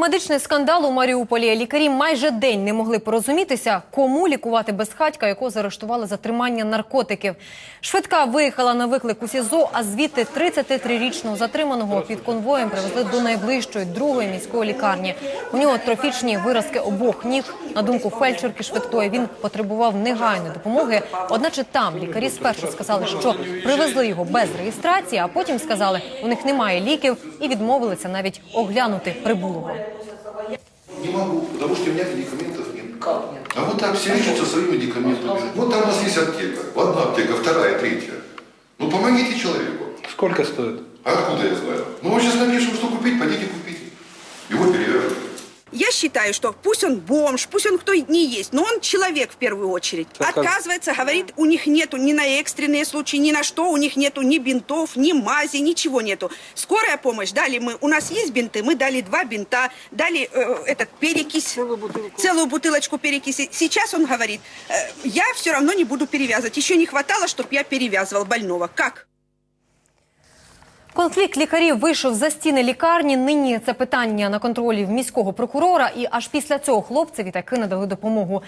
Медичний скандал у Маріуполі. Лікарі майже день не могли порозумітися, кому лікувати безхатька, якого заарештували за тримання наркотиків. Швидка виїхала на виклик у СІЗО, а звідти 33-річного затриманого під конвоєм привезли до найближчої другої міської лікарні. У нього трофічні виразки обох ніг. На думку фельдшерки швидкої, він потребував негайної допомоги. Одначе там лікарі спершу сказали, що привезли його без реєстрації, а потім сказали, у них немає ліків і відмовилися навіть оглянути прибулого. Не могу, потому что у меня медикаментов нет. Как нет? А вот так все лечатся своими медикаментами. Вот там у нас есть аптека. Одна аптека, вторая, третья. Ну помогите человеку. Сколько стоит? А откуда я знаю? Ну мы сейчас напишем, что считаю, что пусть он бомж, пусть он кто не есть, но он человек в первую очередь. Так как- Отказывается, говорит, у них нету ни на экстренные случаи, ни на что, у них нету ни бинтов, ни мази, ничего нету. Скорая помощь дали мы, у нас есть бинты, мы дали два бинта, дали э, этот перекись, целую бутылочку перекиси. Сейчас он говорит, э, я все равно не буду перевязывать. Еще не хватало, чтобы я перевязывал больного. Как? Конфлікт лікарів вийшов за стіни лікарні. Нині це питання на контролі в міського прокурора. І аж після цього хлопцеві таки надали допомогу.